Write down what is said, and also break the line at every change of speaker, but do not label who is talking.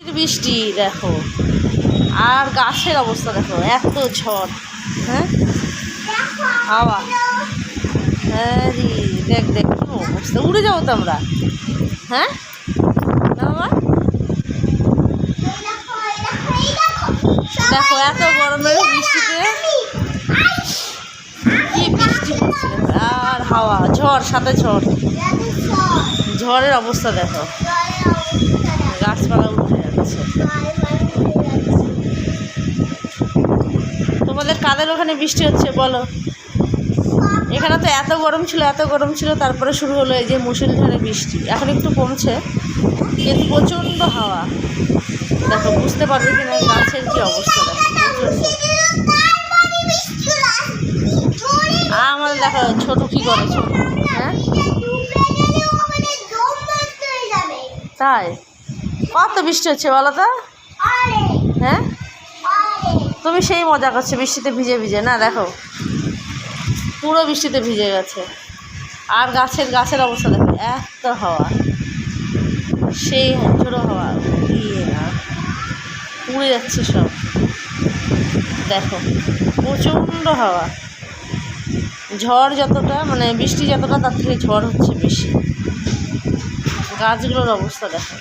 বৃষ্টি, দেখো। আর গাছের অবস্থা, দেখো, এত ঝড় হ্যাঁ? হাওয়া। হ্যাঁ দেখ দেখ অবস্থা। উড়ে যাব তো আমরা হ্যাঁ? দেখো, এত গরমের বৃষ্টিতে। কি বৃষ্টি পড়ছে আর হাওয়া, ঝড় সাথে ঝড়। ঝড়ের অবস্থা, দেখো। গাছপালা উঠে। যাচ্ছে তোমাদের কাদের ওখানে বৃষ্টি হচ্ছে বলো? এখানে তো এত গরম ছিল এত গরম ছিল তারপরে শুরু হলো এই যে মুসুলধারে বৃষ্টি। এখন একটু কমছে কিন্তু প্রচণ্ড হাওয়া। দেখো বুঝতে পারবে কিনা গাছের কি অবস্থা দেখো আমাদের দেখো ছোট কি করে ছোট হ্যাঁ? তাই? কত বৃষ্টি হচ্ছে বলো তো? হ্যাঁ? তুমি সেই মজা করছ বৃষ্টিতে ভিজে ভিজে। না দেখো পুরো বৃষ্টিতে ভিজে গেছে। আর গাছের গাছের অবস্থা দেখো এত হাওয়া। সেই ঝোড়ো হাওয়া ইয়ে না উড়ে যাচ্ছে সব। দেখো প্রচণ্ড হাওয়া। ঝড় যতটা মানে বৃষ্টি যতটা তার থেকে ঝড় হচ্ছে বেশি। গাছগুলোর অবস্থা দেখো।